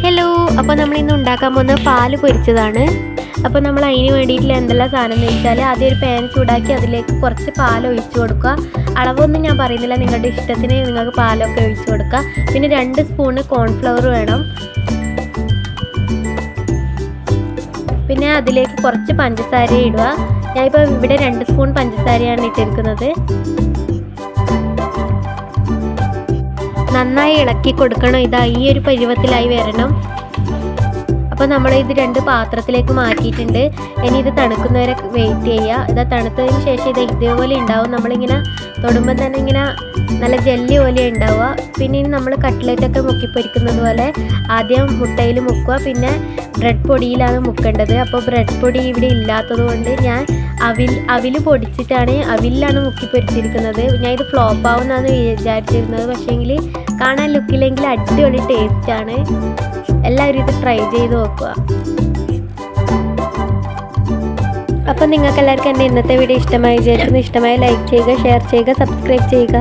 Hello അപ്പോൾ നമ്മൾ ഇന്ന് ഉണ്ടാക്കാൻ പോകുന്ന പാൽ പൊരിച്ചതാണ്. അപ്പോൾ നമ്മൾ അതിന് വേണ്ടിയിട്ടുള്ള എന്തെല്ലാം സാധനം എന്ന് വെച്ചാൽ ആദ്യം ഒരു പാൻ ചൂടാക്കി അതിലേക്ക് കുറച്ച് പാൽ ഒഴിച്ചു കൊടുക്കുക. അളവൊന്നും ഞാൻ പറയുന്നില്ല നിങ്ങളുടെ ഇഷ്ടത്തിന് നിങ്ങൾക്ക് പാലൊക്കെ ഒഴിച്ചു കൊടുക്കുക പിന്നെ രണ്ട് സ്പൂണ് കോൺഫ്ലവർ വേണം. പിന്നെ അതിലേക്ക് കുറച്ച് പഞ്ചസാര ഇടുക. ഞാനിപ്പോൾ ഇവിടെ രണ്ട് സ്പൂൺ പഞ്ചസാരയാണ് ഇട്ടിരിക്കുന്നത്. നന്നായി ഇളക്കി കൊടുക്കണം. ഇതാ ഈ ഒരു പരുവത്തിലായി വരണം. അപ്പോൾ നമ്മൾ ഇത് രണ്ട് പാത്രത്തിലേക്ക് മാറ്റിയിട്ടുണ്ട്. ഇനി ഇത് തണുക്കുന്നവരെ വെയിറ്റ് ചെയ്യുക ഇതാ തണുത്തതിന് ശേഷം ഇത് ഇതേപോലെ ഉണ്ടാവും. നമ്മളിങ്ങനെ തൊടുമ്പോൾ തന്നെ ഇങ്ങനെ നല്ല ജെല്ലി പോലെ ഉണ്ടാവുക. പിന്നെ ഇനി നമ്മൾ കട്ട്ലറ്റൊക്കെ മുക്കിപ്പൊരിക്കുന്നത് പോലെ ആദ്യം മുട്ടയിൽ മുക്കുക. പിന്നെ ബ്രെഡ് പൊടിയിലാണ് മുക്കേണ്ടത്. അപ്പോൾ ബ്രെഡ് പൊടി ഇവിടെ ഇല്ലാത്തത് കൊണ്ട് ഞാൻ അവിൽ അവിൽ പൊടിച്ചിട്ടാണ് അവിലാണ് മുക്കി പൊരിച്ചിരിക്കുന്നത്. ഞാൻ ഇത് ഫ്ലോപ്പ് ആവുമെന്നാണ് വിചാരിച്ചിരുന്നത്. പക്ഷേങ്കിൽ കാണാൻ ലുക്കില്ലെങ്കിൽ അടിപൊളി ടേസ്റ്റ് ആണ്. എല്ലാവരും ഇത് ട്രൈ ചെയ്ത് നോക്കുക. അപ്പം നിങ്ങൾക്ക് എല്ലാവർക്കും എന്റെ ഇന്നത്തെ വീഡിയോ ഇഷ്ടമായി വിചാരിക്കുന്നു. ഇഷ്ടമായി ലൈക്ക് ചെയ്യുക ഷെയർ ചെയ്യുക സബ്സ്ക്രൈബ് ചെയ്യുക.